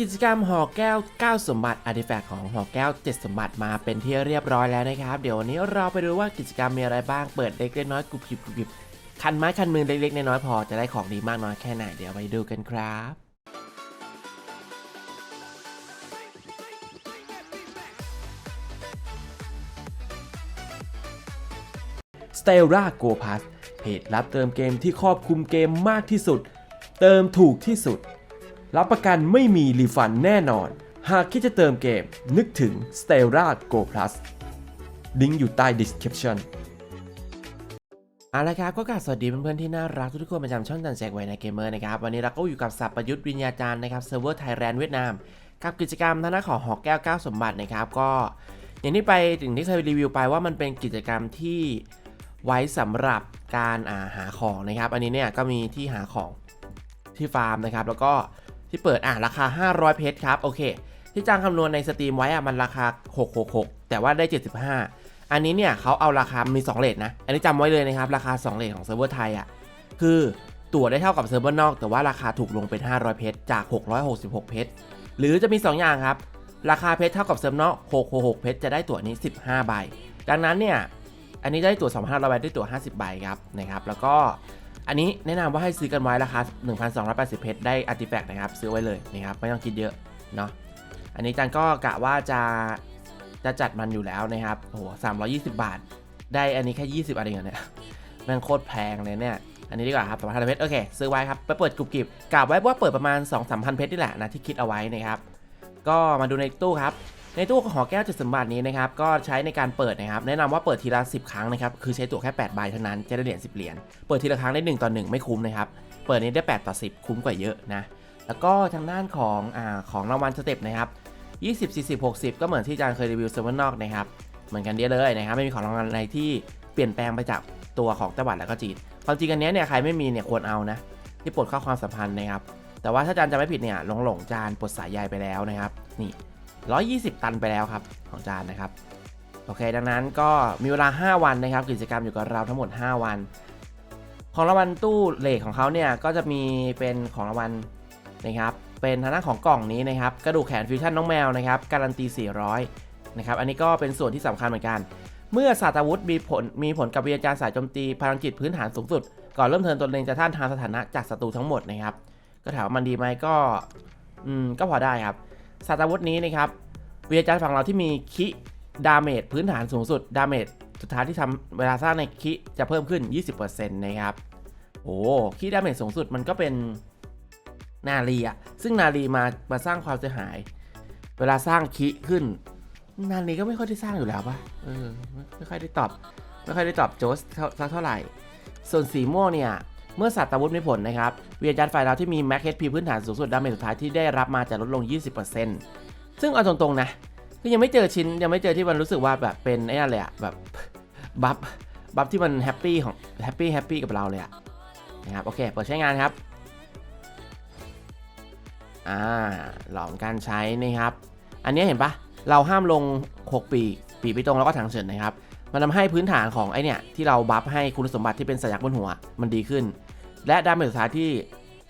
กิจกรรมหอแก้ว 9 สมบัติอาร์ติแฟกต์ของหอแก้ว 7 สมบัติมาเป็นที่เรียบร้อยแล้วนะครับ เดี๋ยววันนี้เราไปดูว่ากิจกรรมมีอะไรบ้างเปิดเล็กเล็กน้อยกรุบกริบกรุบกริบคันไม้คันมือเล็กๆน้อยๆพอจะได้ของดีมากน้อยแค่ไหนเดี๋ยวไปดูกันครับ s t e l l a Go Pass เพจรับเติมเกมที่ครอบคลุมเกมมากที่สุด เติมถูกที่สุด รับประกันไม่มีรีฟันแน่นอน หากคิดจะเติมเกมนึกถึง s t e l l a Go Plus ลิงก์อยู่ใต้ description เอาละครับก็กราบสวัสดีเพื่อนๆที่น่ารักทุกๆคนประจำช่องจันแจกไว้ในเกมเมอร์นะครับ วันนี้เราก็อยู่กับสับประยุทธ์วิญญาจารย์นะครับเซิร์ฟเวอร์ไทยแลนด์เวียดนาม กับกิจกรรมทางด้านของหอแก้ว9สมบัตินะครับ ก็ อย่างที่ไปถึงที่เคยรีวิวไปว่ามันเป็นกิจกรรมที่ไว้สำหรับการาหาของนะครับ อันนี้เนี่ยก็มีที่หาของที่ฟาร์มนะครับ แล้วก็ ที่เปิดอะราคา 500 เพชรครับโอเค ที่จ้างคำนวณในสตรีมไว้อะมันราคา 666 แต่ว่าได้ 75 อันนี้เนี่ยเขาเอาราคา มี 2เลทนะ อันนี้จำไว้เลยนะครับ ราคา 2เลทของเซิร์ฟเวอร์ไทยอะคือตั๋วได้เท่ากับเซิร์ฟเวอร์นอก แต่ว่าราคาถูกลงเป็น 500 เพชรจาก 666 เพชรหรือจะมี 2 อย่างครับ ราคาเพชรเท่ากับเซิร์ฟนอก 666 เพชรจะได้ตั๋วนี้ 15 ใบ ดังนั้นเนี่ยอันนี้ได้ตั๋ว2,500ใบได้ตั๋ว50 ใบครับนะครับแล้วก็ อันนี้แนะนำว่าให้ซื้อกันไว้ราคา 1,280 เพชรได้อาร์ติแฟกต์นะครับ ซื้อไว้เลยนะครับไม่ต้องคิดเยอะเนาะอันนี้จันก็กะว่าจะจะจัดมันอยู่แล้วนะครับโอ้โห320บาท ได้อันนี้แค่ 20อะไรอย่างเงี้ยแม่งโคตรแพงเลยเนี่ยอันนี้ดีกว่าครับ2,500เพชรโอเคซื้อไว้ครับไปเปิดกรุบกริบกะไว้ว่าเปิดประมาณ2-3,000เพชรนี่แหละนะที่คิดเอาไว้นะครับก็มาดูในตู้ครับ ในตู้หอแก้วจุดสมบัตินี้นะครับก็ใช้ในการเปิดนะครับแนะนำว่าเปิดทีละ 10 ครั้งนะครับคือใช้ตั๋วแค่8ใบเท่านั้นจะได้เหรียญ10เหรียญเปิดทีละครั้งได้1ต่อ1ไม่คุ้มนะครับเปิดนี้ได้ 8 ต่อ 10 คุ้มกว่าเยอะนะแล้วก็ทางด้านของอ่าของรางวัลสเต็ปนะครับ20 40 60 ก็เหมือนที่อาจารย์เคยรีวิวเซิร์ฟเวอร์นอกนะครับเหมือนกันเดียเลยนะครับไม่มีของรางวัลอะไรที่เปลี่ยนแปลงไปจากตัวของไต้หวันแล้วก็จีนความจริงอันเนี้ยเนี่ยใครไม่มีเนี่ยควรเอานะที่ปลดข้อความสัมพันธ์นะครับแต่ว่าถ้าอาจารย์จะไม่ผิดเนี่ยหลงหลงจานปลดสายใยไปแล้วนะครับนี่ 120 ตันไปแล้วครับของจานนะครับ โอเค ดังนั้นก็มีเวลา 5 วันนะครับ กิจกรรมอยู่กับเราทั้งหมด 5 วัน ของรางวัลตู้เลขของเขาเนี่ยก็จะมีเป็นของรางวัลนะครับ เป็นทางด้านของกล่องนี้นะครับ กระดูกแขนฟิวชั่นน้องแมวนะครับ การันตี 400 นะครับ อันนี้ก็เป็นส่วนที่สำคัญเหมือนกัน เมื่อศาสตราวุธมีผลมีผลกับวิญญาณสายโจมตีพลังจิตพื้นฐานสูงสุด ก่อนเริ่มเทิร์นตนเองจะท่านทางสถานะจากศัตรูทั้งหมดนะครับ ก็ถามมันดีไหมก็ อืม ก็พอได้ครับ สตราวุธนี้นะครับเวิญญาณฝั่งเราที่มีคิดาเมจพื้นฐานสูงสุดดาเมจสุดท้ายที่ทำเวลาสร้างในคิจะเพิ่มขึ้น 20%นะครับโอ้คีดาเมจสูงสุดมันก็เป็นนาลีอะซึ่งนาลีมามาสร้างความเสียหาย เวลาสร้างคิขึ้น นาลีก็ไม่ค่อยได้สร้างอยู่แล้วปะเออไม่ค่อยได้ตอบ ไม่ค่อยได้ตอบโจทย์เท่าสักเท่าไหร่ ส่วนสีม่วงเนี่ย เมื่อสัตว์อาวุธมีผลนะครับเวียนจัดฝ่ายเราที่มีแม็กเฮดพีพื้นฐานสูงสุดดาเมจสุดท้ายที่ได้รับมาจะลดลง 20%ซึ่งเอาตรงๆนะก็ยังไม่เจอชิ้นยังไม่เจอที่มันรู้สึกว่าแบบเป็นไอ้นั่นเลยอะแบบบัฟบัฟที่มันแฮปปี้ของแฮปปี้แฮปปี้กับเราเลยอะนะครับโอเคเปิดใช้งานครับอ่าหลอมการใช้นะครับ อันนี้เห็นปะเราห้ามลง 6 ปี ปีไปตรงแล้วก็ถังเฉินนะครับ มันทำให้พื้นฐานของไอเนี่ยที่เราบัฟให้คุณสมบัติที่เป็นสัญลักษณ์บนหัวมันดีขึ้น และดาเมจสุดท้ายที่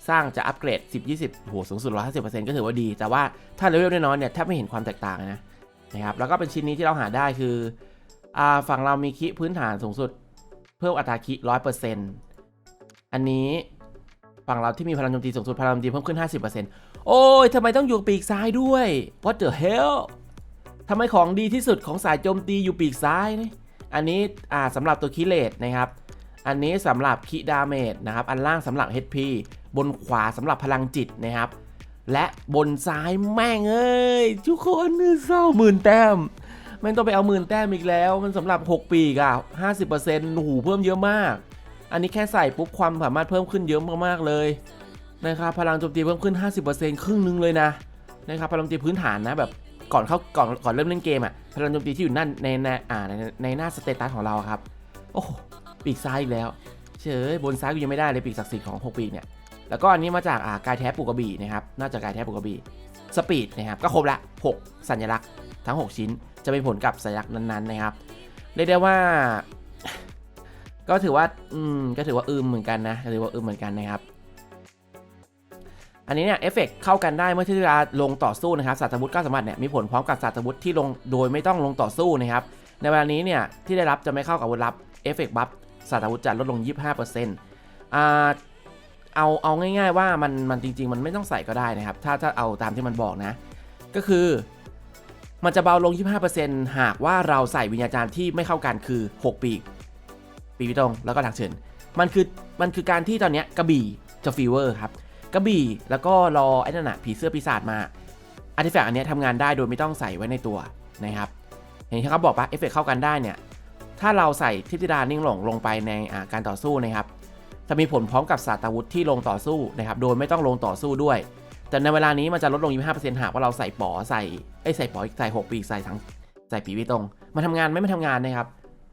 สร้างจะอัปเกรด 10 20โหสูงสุด 150%ก็ถือว่าดี แต่ว่าถ้าเลเวลน้อยๆเนี่ยแทบไม่เห็นความแตกต่างนะนะครับแล้วก็เป็นชิ้นนี้ที่เราหาได้คืออ่าฝั่งเรามีคิพื้นฐานสูงสุด เพิ่มอัตราคิ100%อันนี้ฝั่งเราที่มีพลังโจมตีสูงสุดพลังโจมตีเพิ่มขึ้น 50%โอ้ยทำไมต้องอยู่ปีกซ้ายด้วย What the hell ทำไมของดีที่สุดของสายโจมตีอยู่ปีกซ้ายนี่อันนี้อ่าสำหรับตัวคิเลตนะครับ อันนี้สำหรับคิดาเมจนะครับ อันล่างสำหรับ HP บนขวาสำหรับพลังจิตนะครับ และบนซ้ายแม่งเอ้ยทุกคนเศร้าหมื่นแต้มแม่ต้องไปเอาหมื่นแต้มอีกแล้ว มันสำหรับ 6 ปีกอะ50%โอ้โหเพิ่มเยอะมาก อันนี้แค่ใส่ปุ๊บความสามารถเพิ่มขึ้นเยอะมากๆเลยนะครับพลังโจมตีเพิ่มขึ้น 50%ครึ่งนึงเลยนะนะครับพลังโจมตีพื้นฐานนะแบบก่อนเข้าก่อนก่อนเริ่มเล่นเกมอะพลังโจมตีที่อยู่นั่นในในอ่าในในหน้าสเตตัสของเราครับ โอ้ ปีกซ้ายอีกแล้ว เฉยบนซ้ายกูยังไม่ได้เลยปีกศักดิ์สิทธิ์ของ6ปีกเนี่ยแล้วก็อันนี้มาจากอ่ากายแท้ปูกระบี่นะครับน่าจะกายแท้ปูกระบี่สปีดนะครับก็ครบละ 6 สัญลักษณ์ทั้ง 6 ชิ้นจะมีผลกับสัญลักษณ์นั้นๆนะครับเรียกได้ว่า ก็ถือว่าอืมก็ถือว่าอืมเหมือนกันนะถือว่าอืมเหมือนกันนะครับอันนี้เนี่ยเอฟเฟกเข้ากันได้เมื่อที่เวลาลงต่อสู้นะครับศาสตราวุธก้าวสามารถเนี่ยมีผลพร้อมกับศาสตราวุธที่ลงโดยไม่ต้องลงต่อสู้นะครับในเวลานี้เนี่ยที่ได้รับจะไม่เข้ากับวุธลับเอฟเฟกบัฟ ศาสตราวุธจะลดลง 25%อ่าเอาเอาง่ายๆว่ามันมันจริง ๆ มันไม่ต้องใส่ก็ได้นะครับ ถ้าถ้าเอาตามที่มันบอกนะ ก็คือมันจะเบาลง 25%หากว่าเราใส่วิญญาจารย์ที่ไม่เข้ากันคือ 6 ปี ปีวิตรงแล้วก็ทางเฉินมันคือมันคือการที่ตอนเนี้ยกระบี่จะฟีเวอร์ครับกระบี่แล้วก็รอไอ้นั่นนะผีเสื้อปีศาจมาอาร์ติแฟกต์อันเนี้ยทำงานได้โดยไม่ต้องใส่ไว้ในตัวนะครับเห็นที่เขาบอกปะเอฟเฟกเข้ากันได้เนี่ย ถ้าเราใส่ทิพธิดานิ่งหลงลงไปในการต่อสู้นะครับ จะมีผลพร้อมกับศาสตราวุธที่ลงต่อสู้นะครับ โดยไม่ต้องลงต่อสู้ด้วย แต่ในเวลานี้มันจะลดลง 25%หากว่าเราใส่ป๋อใส่ไอ้ใส่ป๋อใส่หกปีใส่ทั้งใส่ปีวิตรง มันทำงานไม่ไม่ทำงานนะครับ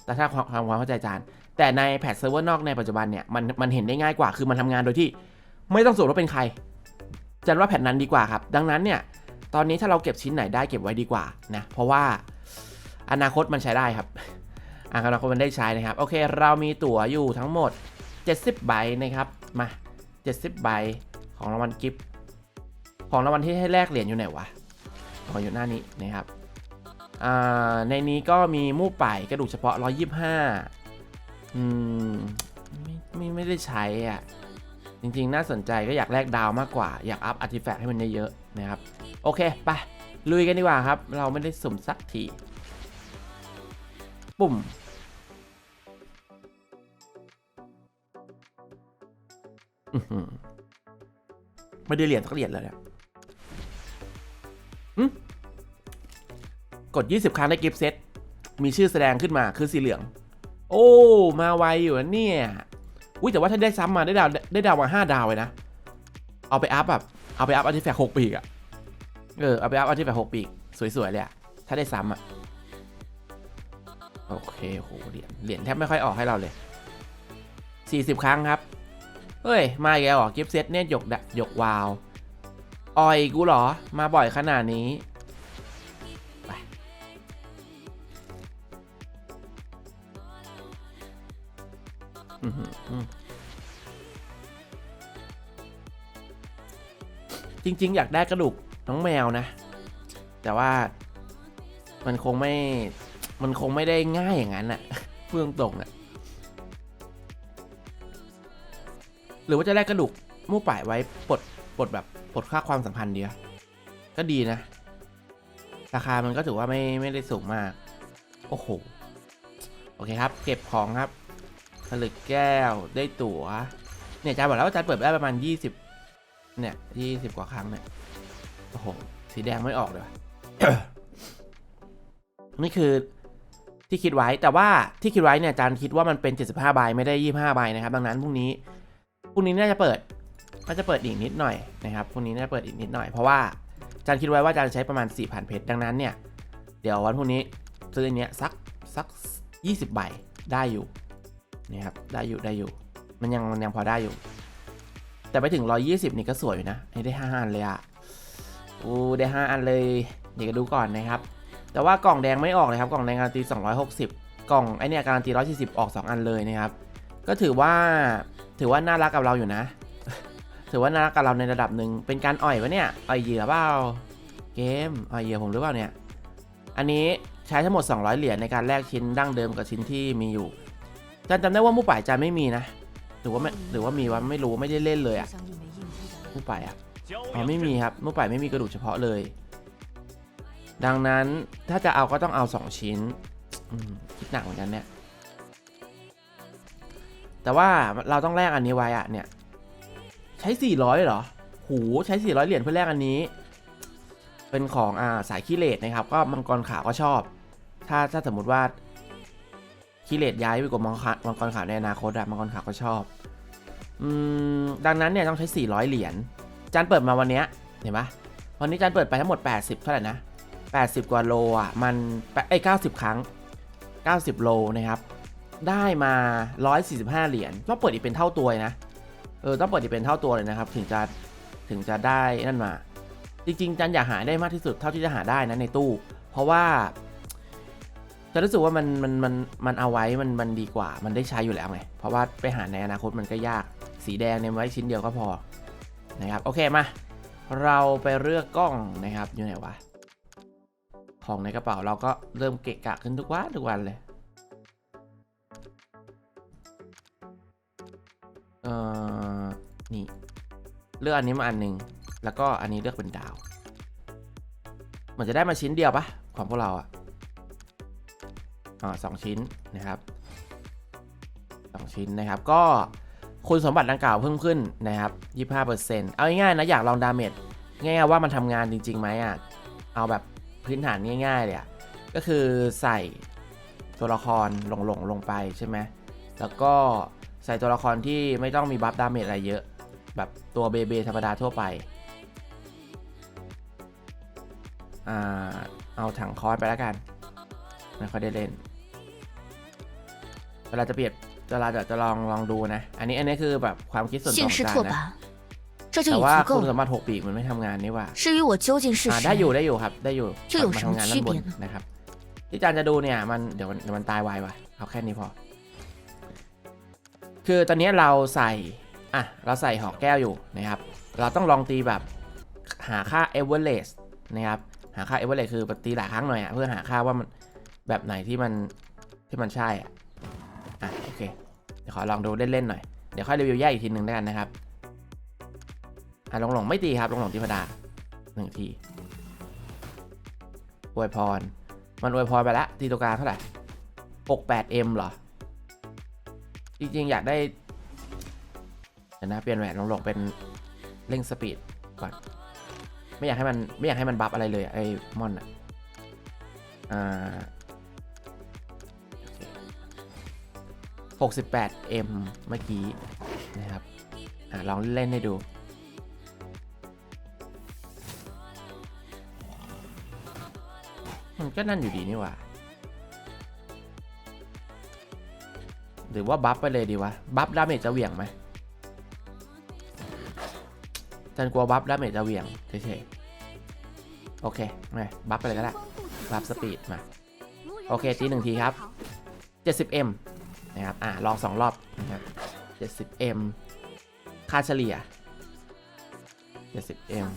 แต่ถ้าความความความเข้าใจจานแต่ในแพทเซิร์ฟเวอร์นอกในปัจจุบันเนี่ยมันมันเห็นได้ง่ายกว่าคือมันทำงานโดยที่ ไม่ต้องสวมว่าเป็นใครจันว่าแพทนั้นดีกว่าครับดังนั้นเนี่ยตอนนี้ถ้าเราเก็บชิ้นไหนได้เก็บไว้ดีกว่านะเพราะว่าอนาคตมันใช้ได้ครับ อนาคตมันได้ใช้นะครับ โอเค เรามีตั๋วอยู่ทั้งหมด 70 ใบนะครับ มา 70 ใบของรางวัลกิฟต์ของรางวัลที่ให้แลกเหรียญอยู่ไหนวะอ๋ออยู่หน้านี้นะครับอ่าในนี้ก็มีมู่ป่ายกระดูกเฉพาะ 125 อืมไม่ไม่ไม่ได้ใช้อะ จริงๆ น่าสนใจก็อยากแลกดาวมากกว่า อยากอัพอาร์ติแฟกต์ให้มันเยอะๆนะครับ โอเค ไป ลุยกันดีกว่าครับ เราไม่ได้สุ่มสักทีปุ่ม ไม่ได้เหรียญสักเหรียญเลยเนี่ยหึกด 20 ครั้งได้กิฟต์เซต มีชื่อแสดงขึ้นมาคือสีเหลือง โอ้ มาไวอยู่นะเนี่ย อุ้ยแต่ว่าถ้าได้ซ้ำมาได้ดาวได้ดาวมาห้าดาวเลยนะ เอาไปอัพแบบเอาไปอัพอาร์ติแฟกต์หกปีกอะเออ เอาไปอัพอาร์ติแฟกต์หกปีก สวยๆเลยอะถ้าได้ซ้ำอะโอเคโหเหรียญเหรียญแทบไม่ค่อยออกให้เราเลยสี่สิบครั้งครับ เฮ้ย มาอีกแล้วเหรอกิฟต์เซตเนี่ยหยกดะหยกวาวออยกูเหรอ มาบ่อยขนาดนี้ไปจริง ๆ อยากได้กระดูกน้องแมวนะ แต่ว่ามันคงไม่ มันคงไม่ได้ง่ายอย่างนั้นอะเพื่องตรงๆอะ รือว่าจะแลกกระดูกมู่ป่ายไว้ปลดปลดแบบปลดค่าความสัมพันธ์เดียวก็ดีนะ ราคามันก็ถือว่าไม่ไม่ได้สูงมาก โอ้โห โอเคครับ เก็บของครับผลึกแก้วได้ตั๋ว เนี่ยจาบอกแล้วว่าจาเปิดได้ประมาณ 20 เนี่ย 20 กว่าครั้งเนี่ย โอ้โห สีแดงไม่ออกเลยนี่คือที่คิดไว้แต่ว่าที่คิดไว้เนี่ยจารย์คิดว่ามันเป็น 75 ใบไม่ได้ 25 ใบนะครับ ดังนั้นพรุ่งนี้ พรุ่งนี้น่าจะเปิดน่าจะเปิดอีกนิดหน่อยนะครับพรุ่งนี้น่าจะเปิดอีกนิดหน่อยเพราะว่าจารย์คิดไว้ว่าจารย์ใช้ประมาณ4,000เพชรดังนั้นเนี่ย เดี๋ยววันพรุ่งนี้ซื้ออันเนี้ยสักสัก 20 ใบได้อยู่นี่ครับได้อยู่ได้อยู่ มันยังมันยังพอได้อยู่ แต่ไปถึง 120 นี่ก็สวยอยู่นะไอ้ได้5อันเลยอะอู้ได้ 5 อันเลยเดี๋ยวก็ดูก่อนนะครับ แต่ว่ากล่องแดงไม่ออกเลยครับกล่องแดงการันตี260 กล่องไอเนี่ยการันตี140 ออก 2 อันเลยนะครับ ก็ถือว่าถือว่าน่ารักกับเราอยู่นะ ถือว่าน่ารักกับเราในระดับหนึ่งเป็นการอ่อยวะเนี่ยอ่อยเหยื่อเปล่าเกมอ่อยเหยื่อผมหรือเปล่าเนี่ยอันนี้ใช้ทั้งหมด 200 เหรียญในการแลกชิ้นดั้งเดิมกับชิ้นที่มีอยู่จันจำได้ว่ามู่ป่ายจันไม่มีนะหรือว่าไม่หรือว่ามีวะไม่รู้ไม่ได้เล่นเลยอะมู่ป่ายอะอ๋อไม่มีครับมู่ป่ายไม่มีกระดูกเฉพาะเลย ดังนั้นถ้าจะเอาก็ต้องเอา 2 ชิ้นคิดหนักเหมือนกันเนี่ย แต่ว่าเราต้องแลกอันนี้ไว้อะเนี่ย ใช้ 400เหรอ หูใช้ 400 เหรียญเพื่อแลกอันนี้ เป็นของอ่าสายขี้เลสนะครับ ก็มังกรขาวก็ชอบ ถ้าถ้าสมมติว่าคิเลตย้ายไปกว่ามังกรมังกรขาวในอนาคตอะมังกรขาวก็ชอบอืมดังนั้นเนี่ยต้องใช้ 400 เหรียญจานเปิดมาวันเนี้ยเห็นปะวันนี้จานเปิดไปทั้งหมด 80 เท่าไหร่นะ 80 กว่าโลอะมันไอ้90 ครั้ง 90 โลนะครับ ได้มา 145 เหรียญต้องเปิดอีกเป็นเท่าตัวนะเออต้องเปิดอีกเป็นเท่าตัวเลยนะครับ ถึงจะถึงจะได้นั่นมา จริง ๆ จันอยากหาได้มากที่สุดเท่าที่จะหาได้นะในตู้ เพราะว่าจะรู้สึกว่ามันมันมันมันเอาไว้มันมันดีกว่า มันได้ใช้อยู่แล้วไง เพราะว่าไปหาในอนาคตมันก็ยาก สีแดงเนี่ยไว้ชิ้นเดียวก็พอนะครับ โอเคมา เราไปเลือกกล้องนะครับอยู่ไหนวะ ของในกระเป๋าเราก็เริ่มเกะกะขึ้นทุกวันทุกวันเลย เอ่อ นี่ เลือกอันนี้มาอันหนึ่งแล้วก็อันนี้เลือกเป็นดาว เหมือนจะได้มาชิ้นเดียวปะของพวกเราอะอ่าสองชิ้นนะครับสองชิ้นนะครับ ก็คุณสมบัติดังกล่าวเพิ่มขึ้นนะครับ25%เอาง่ายๆนะ อยากลองดาเมจง่ายๆว่ามันทำงานจริงๆไหมอะเอาแบบพื้นฐานง่ายๆเลยอะก็คือใส่ตัวละครหลงลงลงไปใช่ไหมแล้วก็ ใส่ตัวละครที่ไม่ต้องมีบัฟดาเมจอะไรเยอะ แบบตัวเบเบธรรมดาทั่วไปอเอาถังคอสไปแล้วกัน ไม่ค่อยได้เล่น เวลาจะเปลี่ยนเวลาจะจะลองลองดูนะ อันนี้อันนี้คือแบบความคิดส่วนตัวของจานนะแต่ว่าคุณสมบัติหกปีมันไม่ทำงานนี่ว่าได้อยู่ได้อยู่ครับ ได้อยู่ทำงานด้านบนนะครับที่อาจารย์จะดูเนี่ยมันเดี๋ยวมันเดี๋ยวมันตายไวว่ะเอาแค่นี้พอ คือตอนนี้เราใส่ อะ เราใส่หอกแก้วอยู่นะครับ เราต้องลองตีแบบหาค่า average นะครับ หาค่า average คือตีหลายครั้งหน่อยอะเพื่อหาค่าว่ามันแบบไหนที่มันที่มันใช่อะอะโอเค เดี๋ยวขอลองดูเล่นๆหน่อย เดี๋ยวค่อยรีวิวแยกอีกทีหนึ่งแล้วกันนะครับ อะลงหลงๆไม่ตีครับลงหลงๆตีธรรมดาหนึ่งทีอวยพร มันอวยพรไปแล้วตีตัวกลางเท่าไหร่ปก 8M เหรอ จริงๆ อยากได้เดี๋ยวนะเปลี่ยนแหวนลงลงเป็นเร่งสปีดก่อน ไม่อยากให้มันไม่อยากให้มันบัฟอะไรเลยไอ้มอนอะอ่าหกสิบแปด M เมื่อกี้นะครับอลองเล่นให้ดูมันก็นั่นอยู่ดีนี่หว่า หรือว่าบัฟไปเลยดีวะ บัฟดาเมจจะเหวี่ยงไหมจันกลัวบัฟดาเมจจะเหวี่ยงเฉยๆโอเคมาบัฟไปเลยก็ได้ บัฟสปีดมา โอเคทีหนึ่งทีครับ 70m นะครับ อ่าลองสองรอบนะครับ 70m ค่าเฉลี่ย 70m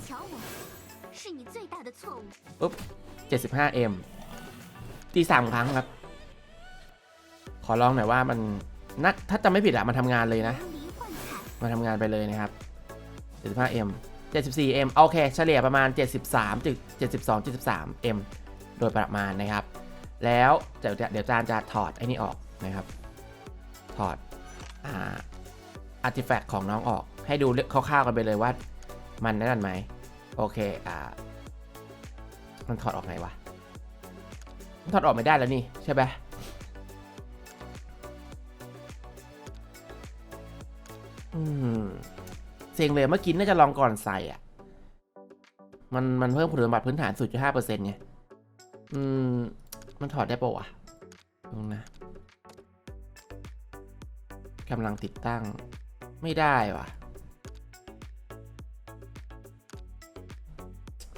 ปุ๊บ 75m ตีสามครั้งครับ ขอลองหน่อยว่ามันนักถ้าจำไม่ผิดอะมันทำงานเลยนะ มันทำงานไปเลยนะครับ 75m 74m โอเค เฉลี่ยประมาณ 73.72-73m โดยประมาณนะครับ แล้วเดี๋ยวเดี๋ยวจานจะถอดไอ้นี่ออกนะครับ ถอดอ่าอาร์ติแฟกของน้องออก ให้ดูคร่าวๆกันไปเลยว่า มันนั่นไหม โอเค อ่า มันถอดออกไหนวะ มันถอดออกไม่ได้แล้วนี่ใช่ไหม อืมเซ็งเลยเมื่อกี้น่าจะลองก่อนใส่อะ มันมันเพิ่มคุณสมบัติพื้นฐาน 0.5%ไง อืม มันถอดได้ปะวะลองนะกำลังติดตั้ง ไม่ได้วะ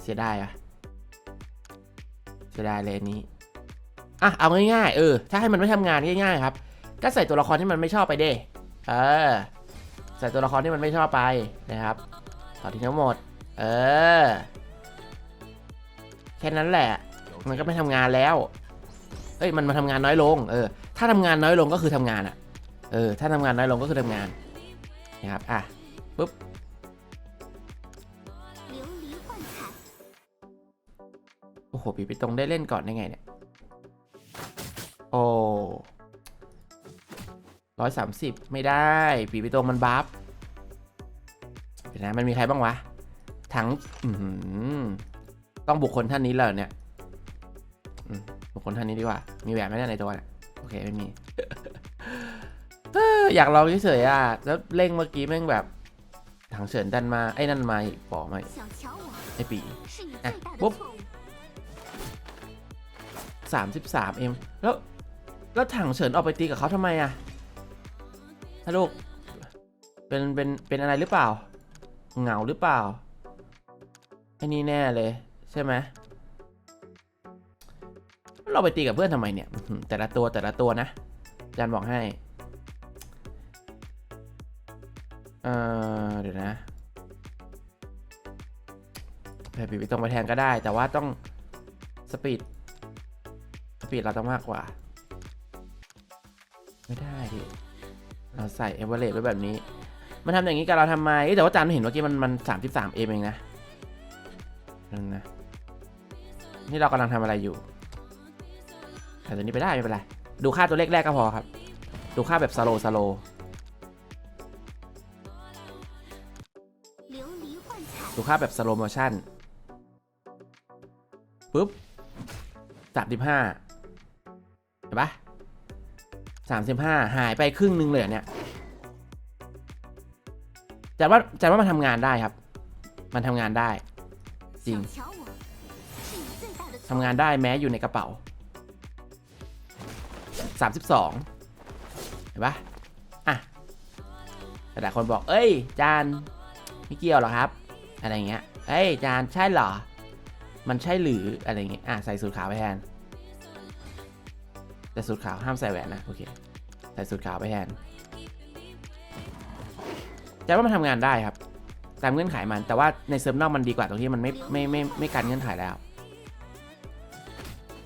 เสียดายอะเสียดายเลยนนี้ อะ เอาง่ายๆ เออ ถ้าให้มันไม่ทำงานง่ายๆ ครับ ก็ใส่ตัวละครที่มันไม่ชอบไปเด้เออ ใส่ตัวละครที่มันไม่ชอบไปนะครับถอดทิ้งทั้งหมด เออ แค่นั้นแหละ มันก็ไม่ทำงานแล้ว เอ้ย มันมาทำงานน้อยลง เออ ถ้าทำงานน้อยลงก็คือทำงานอะ่ะ เออ ถ้าทำงานน้อยลงก็คือทำงาน นะครับ อะ ปุ๊บ โอ้โห พี่ไปตรงได้เล่นก่อนได้ไงเนี่ย โอ้ ร้อยสามสิบไม่ได้ปีไปตรงมันบัฟเดี๋ยวนะมันมีใครบ้างวะ ถังต้องบุคคลท่านนี้เลยเนี่ยบุคคลท่านนี้ดีกว่า มีแหวนไหมเนี่ยในตัวเนี่ยโอเคไม่มีอยากลองเฉยๆอะ แล้วเร่งเมื่อกี้แม่งแบบ ถังเฉินดันมา ไอ้นั่นมาอีกปอมาไอ้ปีอะปุ๊บสามสิบสามเอ็มแล้ว แล้วถังเฉินออกไปตีกับเขาทำไมอะ ฮัลโหลกเป็น เป็น เป็นอะไรหรือเปล่า เหงาหรือเปล่าไอ้นี่แน่เลย ใช่ไหม เราไปตีกับเพื่อนทำไมเนี่ย แต่ละตัวแต่ละตัวนะอาจารย์บอกให้ เออเดี๋ยวนะใส่ปีไปตรงไปแทนก็ได้ แต่ว่าต้องสปีด สปีดเราต้องมากกว่า ไม่ได้ดิ เราใส่เอเวอเรสไว้แบบนี้ มันทำอย่างนี้กับเราทำไมแต่ว่าจานเห็นเมื่อกี้มันมันสามสิบสามเอเองนะนั่นนะนี่เรากำลังทำอะไรอยู่แต่ตัวนี้ไปได้ไม่เป็นไร ดูค่าตัวเลขแรกก็พอครับ ดูค่าแบบสโลสโลดูค่าแบบสโลโมชั่นปุ๊บสามสิบห้าเห็นปะ 35 หายไปครึ่งนึงเลยเนี่ยจัดว่าจัดว่ามันทำงานได้ครับ มันทำงานได้ จริงทำงานได้แม้อยู่ในกระเป๋า 32 เห็นปะอะแต่หลายคนบอก เอ้ย จานไม่เกี่ยวหรอครับ อะไรเงี้ย เอ้ย จานใช่เหรอ มันใช่หรืออะไรเงี้ย อะ ใส่สูตรขาวไปแทน แต่สูทขาวห้ามใส่แหวนนะโอเคใส่สูทขาวไปแทนจานว่ามันทำงานได้ครับ ตามเงื่อนไขมันแต่ว่าในเซิร์ฟนอกมันดีกว่าตรงที่มันไม่ไม่ไม่ไม่กันเงื่อนไขแล้ว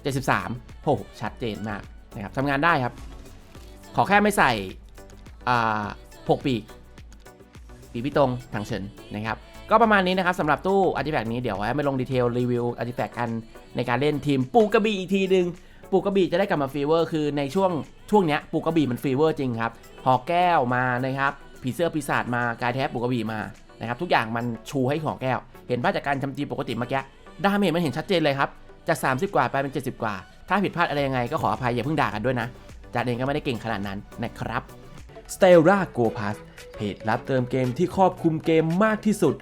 73โอ้โหชัดเจนมากนะครับทำงานได้ครับ ขอแค่ไม่ใส่อ่าหกปีกปีพี่ตรงทางเฉินนะครับ ก็ประมาณนี้นะครับสำหรับตู้อาร์ติแฟกต์นี้เดี๋ยวไว้ไม่ลงดีเทลรีวิวอาร์ติแฟกต์กันในการเล่นทีมปูกระบี่อีกทีหนึ่ง ปูกระบี่จะได้กลับมาฟีเวอร์คือในช่วงช่วงเนี้ยปูกระบี่มันฟีเวอร์จริงครับหอแก้วมานะครับผีเสื้อปีศาจมากายแท้ปูกระบี่มานะครับทุกอย่างมันชูให้หอแก้ว เห็นภาพจากการทำทีปกติเมื่อกี้ดาเมจมันเห็นชัดเจนเลยครับจาก 30 กว่าไปเป็น 70 กว่า ถ้าผิดพลาดอะไรยังไงก็ขออภัยอย่าเพิ่งด่ากันด้วยนะจาเองก็ไม่ได้เก่งขนาดนั้นนะครับ s t e l l a Go Pass เพจรับเติมเกมที่ครอบคลุมเกมมากที่สุด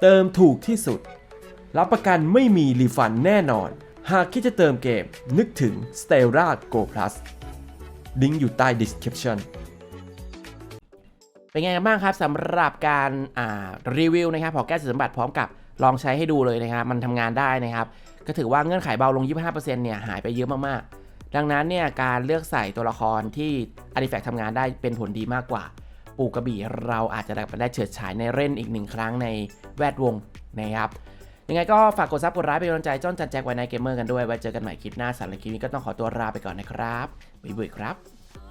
เติมถูกที่สุด รับประกันไม่มีรีฟันแน่นอน หากคิดจะเติมเกมนึกถึง s t e l l a Go Plus ลิงก์อยู่ใต้ description เป็นไงกันบ้างครับสำหรับการรีวิวนะครับพอแก้สมบัติพร้อมกับลองใช้ให้ดูเลยนะครับ มันทำงานได้นะครับ ก็ถือว่าเงื่อนไขเบาลง 25%เนี่ยหายไปเยอะมากๆ ดังนั้นเนี่ยการเลือกใส่ตัวละครที่ Artifact ทำงานได้เป็นผลดีมากกว่า ปูกระบี่เราอาจจะได้เฉิดฉายในเล่นอีกหนึ่งครั้งในแวดวงนะครับ ยังไงก็ฝากกดซับกดไลค์เป็นกำลังใจจ้อนจันแจ็คไว้ในเกมเมอร์กันด้วยไว้เจอกันใหม่คลิปหน้าสำหรับคลิปนี้ก็ต้องขอตัวลาไปก่อนนะครับบ๊ายบายครับ